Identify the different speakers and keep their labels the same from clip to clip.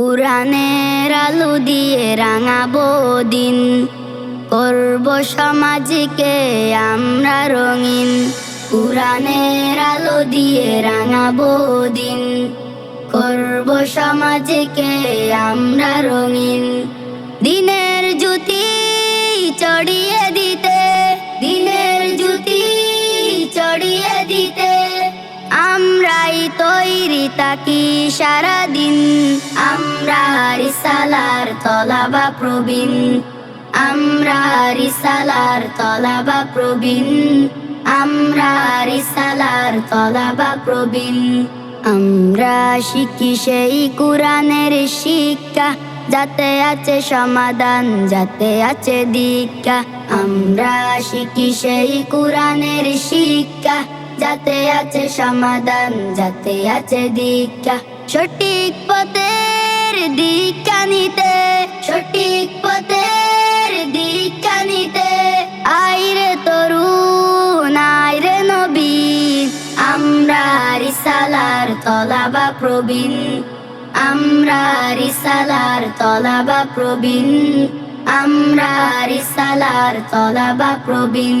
Speaker 1: উড়ানের আলু দিয়ে রাঙাবো দিন করব সমাজকে আমরা রঙিন। উড়ানের আলো দিয়ে রাঙাবো দিন করব সমাজকে আমরা রঙিন। দিনের তৈরি তাকি সারাদিন। আমরা রিসালার তলাবা প্রবীণ। আমরা রিসালার তলাবা প্রবীণ। আমরা রিসালার তলাবা প্রবীণ। আমরা শিখি সেই কোরআনের শিক্ষা। যাতে আছে সমাধান, যাতে আছে দীক্ষা। আমরা শিখি সেই কোরআনের শিক্ষা। যাতে আছে সমাধান, যাতে আছে দীক্ষা। সঠিক পথের দীক্ষা নিতে, সঠিক পথের দীক্ষা নিতে। আইরে তরুণ আইরে নবীন আমরা রিসালার তলাবা প্রবীণ। আমরা রিসালার তলাবা প্রবীণ। আমরা রিসালার তলাবা প্রবীণ।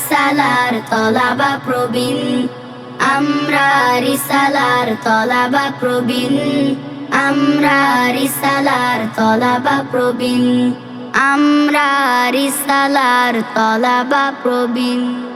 Speaker 1: রিসালার তলাবা প্রবীণ। আমরা রিসালার তলাবা প্রবীণ। আমরা রিসালার তলাবা প্রবীণ। আমরা রিসালার তলাবা প্রবীণ।